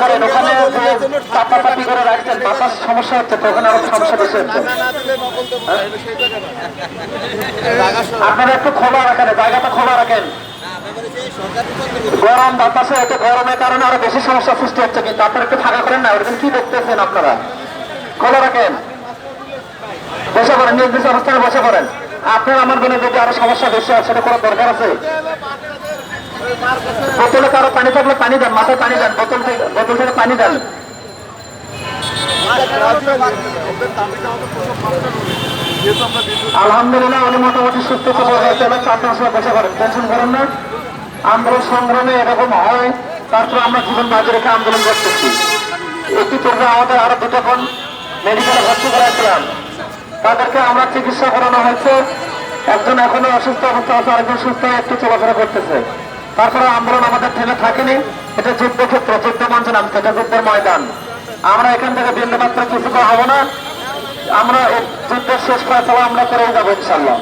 করেন খোলা জায়গাটা খোলা রাখেন। গরম বাতাসে এত গরমের কারণে আরও বেশি সমস্যা সৃষ্টি হচ্ছে, কিন্তু আপনারা একটু ফাঁকা করেন না কি দেখতেছেন আপনারা? খোলা রাখেন। বসে পড়েন, নির্দিষ্ট অবস্থানে বসে পড়েন। আপনার আমার মনে যদি আরও সমস্যা বেশি হয়, সেটা করার দরকার আছে? বোতলে কারও পানি থাকলে পানি দেন, মাথায় পানি দেন, বোতল থেকে বোতল থেকে পানি দেন। আলহামদুলিল্লাহ উনি মোটামুটি সুস্থ আপনার সময় বসে করেন টেনশন করেন না। আন্দোলন সংগ্রামে এরকম হয়, তারপর আমরা জীবন বাজি রেখে আন্দোলন করতেছি। একটি পূর্বে আমাদের আরও দুটো বোন মেডিকেলে ভর্তি করেছিলাম তাদেরকে আমরা চিকিৎসা করানো হয়েছে। একজন এখনও অসুস্থ অবস্থা আছে আরেকজন সুস্থ, একটু চলাফেরা করতেছে। তারপরে আন্দোলন আমাদের থেমে থাকেনি। এটা যুদ্ধক্ষেত্র যুদ্ধ মঞ্চ নাম সেটা যুদ্ধের ময়দান। আমরা এখান থেকে বিন্দু মাত্র কিছু হব না। আমরা যুদ্ধের শেষ ফয়সলা আমরা করেই যাব ইনশাল্লাহ